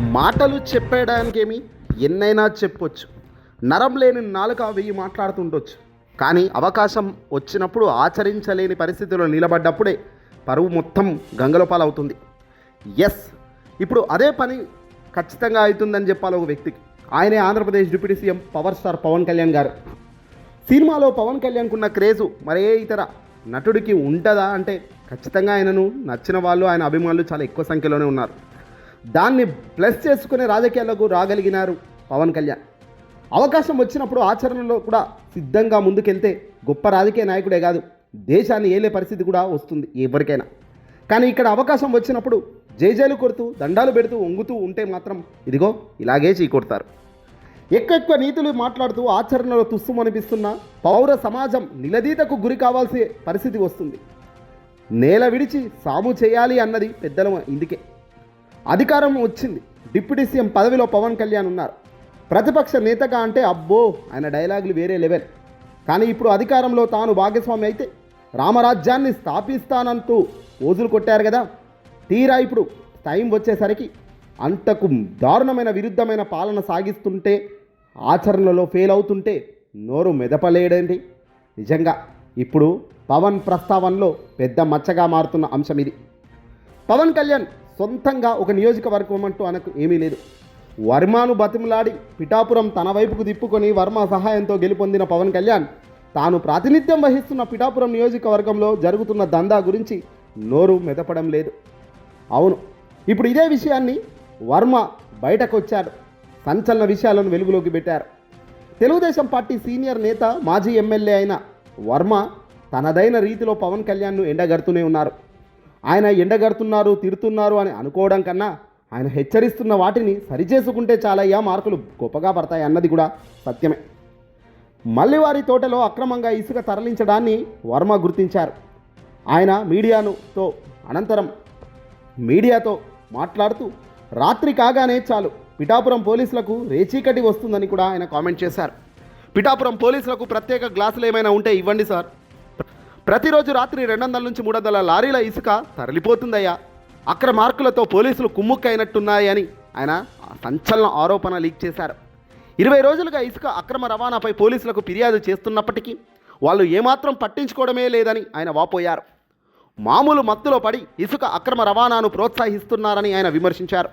మాటలు చెప్పేయడానికేమి? ఎన్నైనా చెప్పొచ్చు. నరం లేని నాలుక వెయ్యి మాట్లాడుతుండొచ్చు. కానీ అవకాశం వచ్చినప్పుడు ఆచరించలేని పరిస్థితిలో నిలబడ్డప్పుడే పరువు మొత్తం గంగలో పాలవుతుంది. ఎస్ ఇప్పుడు అదే పని ఖచ్చితంగా అవుతుందని చెప్పాలి ఒక వ్యక్తికి. ఆయనే Andhra Pradesh deputy CM power star Pawan Kalyan గారు. సినిమాలో పవన్ కళ్యాణ్కు ఉన్న క్రేజు మరే ఇతర నటుడికి ఉంటుందా అంటే ఖచ్చితంగా ఆయనను నచ్చిన వాళ్ళు ఆయన అభిమానులు చాలా ఎక్కువ సంఖ్యలోనే ఉన్నారు. దాన్ని ప్లస్ చేసుకునే రాజకీయాలకు రాగలిగినారు పవన్ కళ్యాణ్. అవకాశం వచ్చినప్పుడు ఆచరణలో కూడా సిద్ధంగా ముందుకెళ్తే గొప్ప రాజకీయ నాయకుడే కాదు దేశాన్ని ఏలే పరిస్థితి కూడా వస్తుంది ఎవరికైనా. కానీ ఇక్కడ అవకాశం వచ్చినప్పుడు జైజైలు కొడుతూ దండాలు పెడుతూ వంగుతూ ఉంటే మాత్రం ఇదిగో ఇలాగే చీకొడతారు ఎక్కువ ఎక్కువ నీతులు మాట్లాడుతూ ఆచరణలో తుస్సుమనిపిస్తున్న పౌర సమాజం నిలదీతకు గురి కావాల్సే పరిస్థితి వస్తుంది. నేల విడిచి సాము చేయాలి అన్నది పెద్దల ఇందుకే. అధికారం వచ్చింది. డిప్యూటీ సీఎం పదవిలో పవన్ కళ్యాణ్ ఉన్నారు. ప్రతిపక్ష నేతగా అంటే అబ్బో ఆయన డైలాగులు వేరే లెవెల్. కానీ ఇప్పుడు అధికారంలో తాను భాగస్వామి అయితే రామరాజ్యాన్ని స్థాపిస్తానంటూ ఓజులు కొట్టారు కదా. తీరా ఇప్పుడు టైం వచ్చేసరికి అంతకు దారుణమైన విరుద్ధమైన పాలన సాగిస్తుంటే ఆచరణలో ఫెయిల్ అవుతుంటే నోరు మెదపలేడండి నిజంగా ఇప్పుడు పవన్ ప్రస్తావనలో పెద్ద మచ్చగా మారుతున్న అంశం ఇది. పవన్ కళ్యాణ్ సొంతంగా ఒక నియోజకవర్గం అంటూ అనకు ఏమీ లేదు. వర్మను బతిమలాడి పిఠాపురం తన వైపుకు తిప్పుకొని వర్మ సహాయంతో గెలుపొందిన పవన్ కళ్యాణ్ తాను ప్రాతినిధ్యం వహిస్తున్న పిఠాపురం నియోజకవర్గంలో జరుగుతున్న దందా గురించి నోరు మెదపడం లేదు. అవును ఇప్పుడు ఇదే విషయాన్ని వర్మ బయటకు సంచలన విషయాలను వెలుగులోకి పెట్టారు. తెలుగుదేశం పార్టీ సీనియర్ నేత మాజీ ఎమ్మెల్యే అయిన వర్మ తనదైన రీతిలో పవన్ కళ్యాణ్ను ఎండగడుతూనే ఉన్నారు. ఆయన ఎండగడుతున్నారు తిడుతున్నారు అని అనుకోవడం కన్నా ఆయన హెచ్చరిస్తున్న వాటిని సరిచేసుకుంటే చాలయ్యా మార్కులు గొప్పగా పడతాయి అన్నది కూడా సత్యమే. మల్లివారి తోటలో అక్రమంగా ఇసుక తరలించడాన్ని వర్మ గుర్తించారు. ఆయన మీడియానుతో అనంతరం మీడియాతో మాట్లాడుతూ రాత్రి కాగానే చాలు పిఠాపురం పోలీసులకు రేచీకటి వస్తుందని కూడా ఆయన కామెంట్ చేశారు. పిఠాపురం పోలీసులకు ప్రత్యేక గ్లాసులు ఏమైనా ఉంటే ఇవ్వండి సార్. ప్రతిరోజు రాత్రి రెండు వందల నుంచి మూడు వందల లారీల ఇసుక తరలిపోతుందయ్యా. అక్కడ మార్కులతో పోలీసులు కుమ్ముక్కైనట్టున్నాయని ఆయన సంచలన ఆరోపణ లీక్ చేశారు. ఇరవై రోజులుగా ఇసుక అక్రమ రవాణాపై పోలీసులకు ఫిర్యాదు చేస్తున్నప్పటికీ వాళ్ళు ఏమాత్రం పట్టించుకోవడమే లేదని ఆయన వాపోయారు. మామూలు మత్తులో పడి ఇసుక అక్రమ రవాణాను ప్రోత్సహిస్తున్నారని ఆయన విమర్శించారు.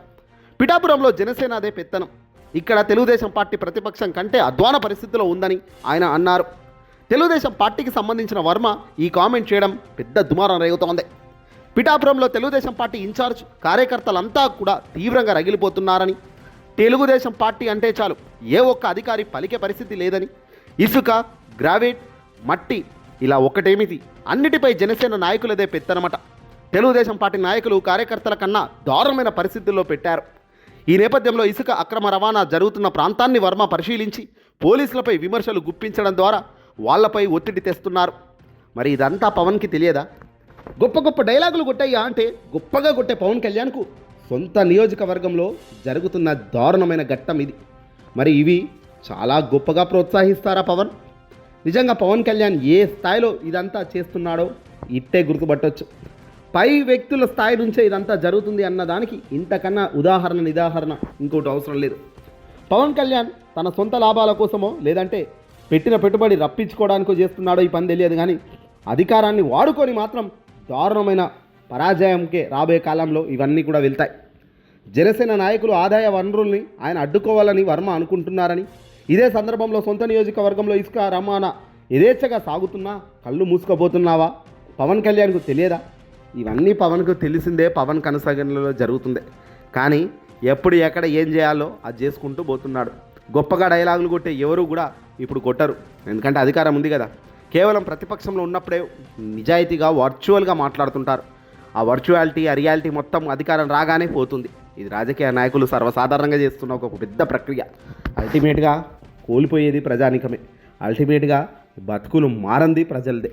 పిఠాపురంలో జనసేన అదే పెత్తనం. ఇక్కడ తెలుగుదేశం పార్టీ ప్రతిపక్షం కంటే అధ్వాన పరిస్థితిలో ఉందని ఆయన అన్నారు. తెలుగుదేశం పార్టీకి సంబంధించిన వర్మ ఈ కామెంట్ చేయడం పెద్ద దుమారం రేగుతోంది. పిఠాపురంలో తెలుగుదేశం పార్టీ ఇన్ఛార్జ్ కార్యకర్తలంతా కూడా తీవ్రంగా రగిలిపోతున్నారని తెలుగుదేశం పార్టీ అంటే చాలు ఏ ఒక్క అధికారి పలికే పరిస్థితి లేదని. ఇసుక గ్రావైట్ మట్టి ఇలా ఒకటేమిది అన్నిటిపై జనసేన నాయకులదే పెత్తనమాట. తెలుగుదేశం పార్టీ నాయకులు కార్యకర్తల కన్నా దారుణమైన పరిస్థితుల్లో పెట్టారు. ఈ నేపథ్యంలో ఇసుక అక్రమ రవాణా జరుగుతున్న ప్రాంతాన్ని వర్మ పరిశీలించి పోలీసులపై విమర్శలు గుప్పించడం ద్వారా వాళ్ళపై ఒత్తిడి తెస్తున్నారు. మరి ఇదంతా పవన్కి తెలియదా? గొప్ప గొప్ప డైలాగులు కొట్టయ్యా అంటే గొప్పగా కొట్టే పవన్ కళ్యాణ్కు సొంత నియోజకవర్గంలో జరుగుతున్న దారుణమైన ఘట్టం ఇది. మరి ఇవి చాలా గొప్పగా ప్రోత్సహిస్తారా పవన్? నిజంగా పవన్ కళ్యాణ్ ఏ స్థాయిలో ఇదంతా చేస్తున్నాడో ఇట్టే గుర్తుపట్టవచ్చు పై వ్యక్తుల స్థాయి నుంచే ఇదంతా జరుగుతుంది అన్నదానికి ఇంతకన్నా ఉదాహరణ నిదాహరణ ఇంకోటి అవసరం లేదు. పవన్ కళ్యాణ్ తన సొంత లాభాల కోసమో లేదంటే పెట్టిన పెట్టుబడి రప్పించుకోవడానికో చేస్తున్నాడో ఈ పని తెలియదు కానీ అధికారాన్ని వాడుకొని మాత్రం దారుణమైన పరాజయంకే రాబోయే కాలంలో ఇవన్నీ కూడా వెళ్తాయి. జనసేన నాయకులు ఆదాయ వనరుల్ని ఆయన అడ్డుకోవాలని వర్మ అనుకుంటున్నారని ఇదే సందర్భంలో సొంత నియోజకవర్గంలో ఇసుక రమాణా యథేచ్ఛగా సాగుతున్నా కళ్ళు మూసుకోబోతున్నావా? పవన్ కళ్యాణ్కు తెలియదా? ఇవన్నీ పవన్కు తెలిసిందే పవన్ కనసాగనలో జరుగుతుంది. కానీ ఎప్పుడు ఎక్కడ ఏం చేయాలో అది చేసుకుంటూ పోతున్నాడు. గొప్పగా డైలాగులు కొట్టే ఎవరు కూడా ఇప్పుడు కొట్టరు. ఎందుకంటే అధికారం ఉంది కదా. కేవలం ప్రతిపక్షంలో ఉన్నప్పుడే నిజాయితీగా వర్చువల్గా మాట్లాడుతుంటారు. ఆ వర్చువాలిటీ ఆ రియాలిటీ మొత్తం అధికారం రాగానే పోతుంది. ఇది రాజకీయ నాయకులు సర్వసాధారణంగా చేస్తున్న ఒక పెద్ద ప్రక్రియ. అల్టిమేట్గా కోల్పోయేది ప్రజానికమే. అల్టిమేట్గా బతుకులు మారంది ప్రజలదే.